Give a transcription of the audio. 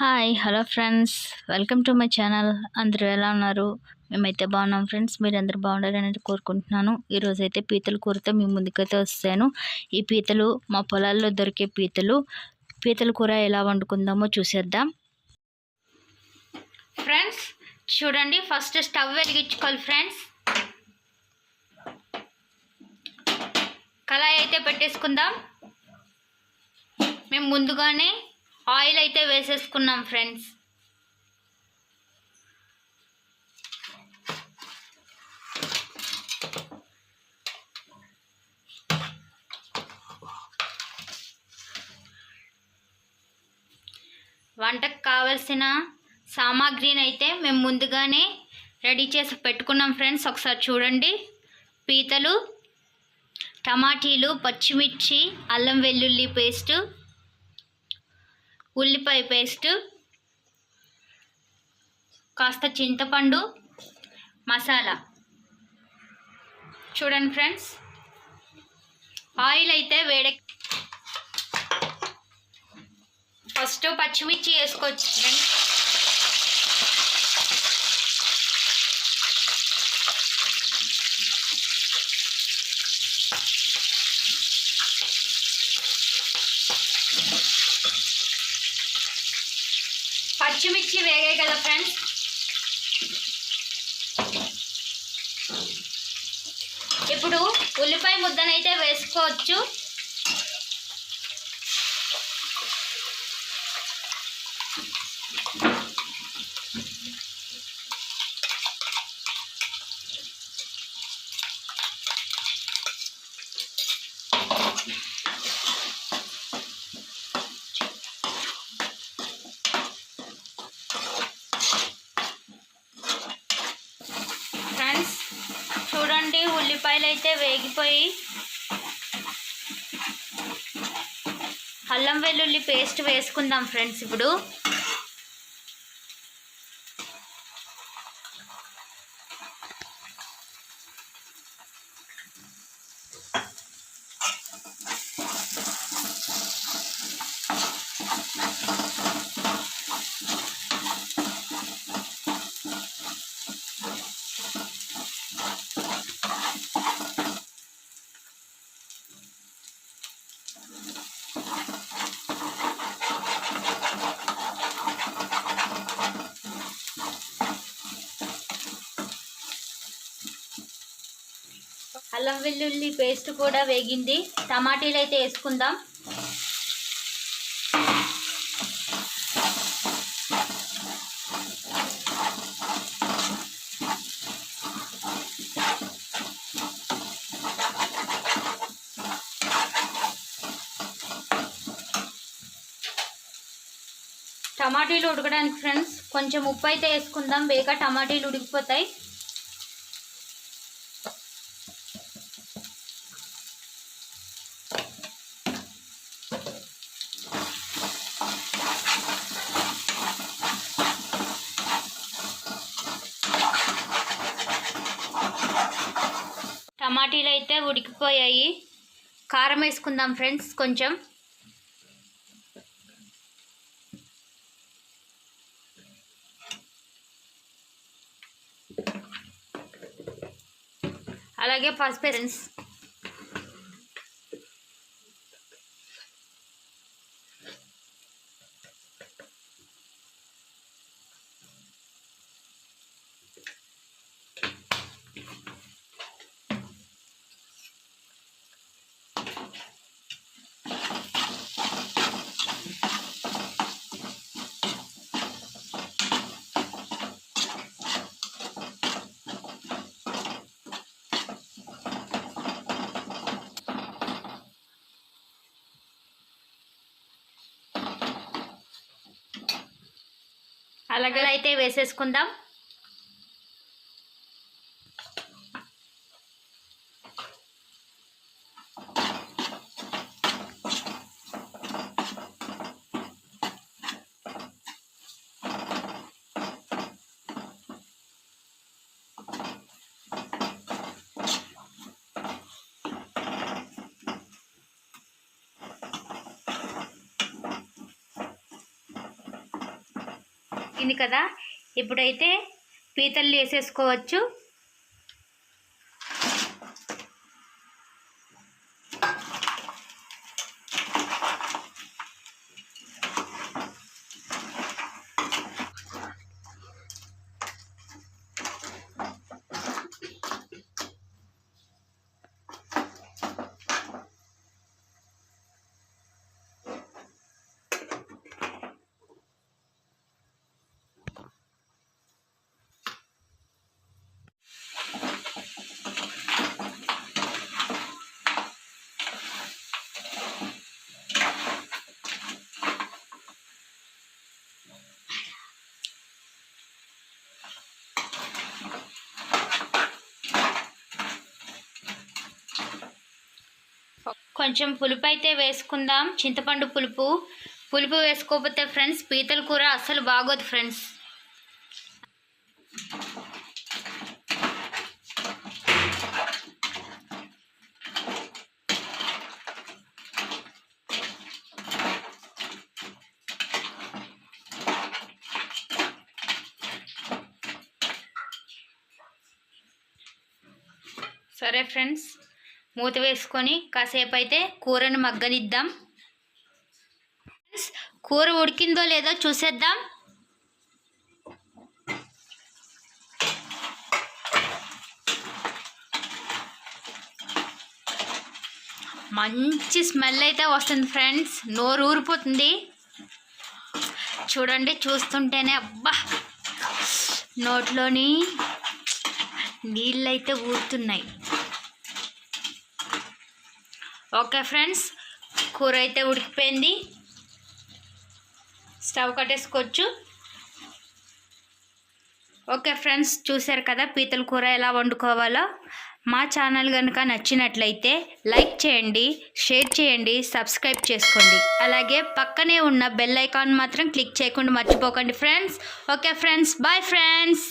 Hi hello friends welcome to my channel అందరూ ఎలా ఉన్నారు? మేమైతే బాగున్నాం ఫ్రెండ్స్ మీరు అందరూ బాగుండాలని కోరుకుంటున్నాను. ఈరోజు అయితే పీతల కూరతో మీ ముందుకైతే వస్తాను. ఈ పీతలు మా పొలాల్లో దొరికే పీతలు పీతల కూర ఎలా వండుకుందామో చూసేద్దాం. ఫ్రెండ్స్ చూడండి ఫస్ట్ స్టవ్ వెలిగించుకోవాలి ఫ్రెండ్స్ కళాయి అయితే పెట్టేసుకుందాం. మేము ముందుగానే ఆయిల్ అయితే వేసేసుకున్నాం ఫ్రెండ్స్. వంటకు కావలసిన సామాగ్రిని అయితే మేము ముందుగానే రెడీ చేసి పెట్టుకున్నాం ఫ్రెండ్స్. ఒకసారి చూడండి. పీతలు టమాటీలు పచ్చిమిర్చి అల్లం వెల్లుల్లి పేస్టు ఉల్లిపాయ పేస్ట్ కాస్త చింతపండు మసాలా. చూడండి ఫ్రెండ్స్ ఆయిల్ అయితే వేడే ఫస్ట్ పచ్చిమిర్చి వేసుకోవచ్చు ఫ్రెండ్స్. పచ్చిమిర్చి వేగాయి కదా ఫ్రెండ్స్? ఇప్పుడు ఉల్లిపాయ ముద్దనైతే వేసుకోవచ్చు ఫ్రెండ్స్ చూడండి ఉల్లిపాయలు అయితే వేగిపోయి అల్లం వెల్లుల్లి పేస్ట్ వేసుకుందాం ఫ్రెండ్స్ ఇప్పుడు. అల్లం వెల్లుల్లి పేస్ట్ కూడా వేగింది. టమాటీలు అయితే వేసుకుందాం. టమాటీలు ఉడకడానికి ఫ్రెండ్స్ కొంచెం ఉప్పు అయితే వేసుకుందాం. వేగ టమాటీలు ఉడికిపోతాయి. టమాటీలు అయితే ఉడికిపోయాయి. కారం వేసుకుందాం ఫ్రెండ్స్ కొంచెం. అలాగే పసుపు ఫ్రెండ్స్. అలాగే అయితే వేసేసుకుందాం. ఇది కదా? ఇప్పుడైతే పీతలు వేసేసుకోవచ్చు. కొంచెం పులుపు అయితే వేసుకుందాం. చింతపండు పులుపు. పులుపు వేసుకోకపోతే ఫ్రెండ్స్ పీతల కూర అస్సలు బాగోదు ఫ్రెండ్స్. సరే ఫ్రెండ్స్. మూత వేసుకొని కాసేపు అయితే కూరను మగ్గనిద్దాం. కూర ఉడికిందో లేదో చూసేద్దాం. మంచి స్మెల్ అయితే వస్తుంది ఫ్రెండ్స్. నోరు ఊరిపోతుంది. చూడండి చూస్తుంటేనే అబ్బా! నోట్లోని నీళ్ళైతే ఊరుతున్నాయి. ఓకే ఫ్రెండ్స్ కూర అయితే ఉడికిపోయింది. స్టవ్ కట్టేసుకోవచ్చు. ఓకే ఫ్రెండ్స్ చూశారు కదా పీతల కూర ఎలా వండుకోవాలో? మా ఛానల్ కనుక నచ్చినట్లయితే లైక్ చేయండి షేర్ చేయండి సబ్స్క్రైబ్ చేసుకోండి. అలాగే పక్కనే ఉన్న బెల్ ఐకాన్ మాత్రం క్లిక్ చేయకుండా మర్చిపోకండి friends. Okay friends bye friends.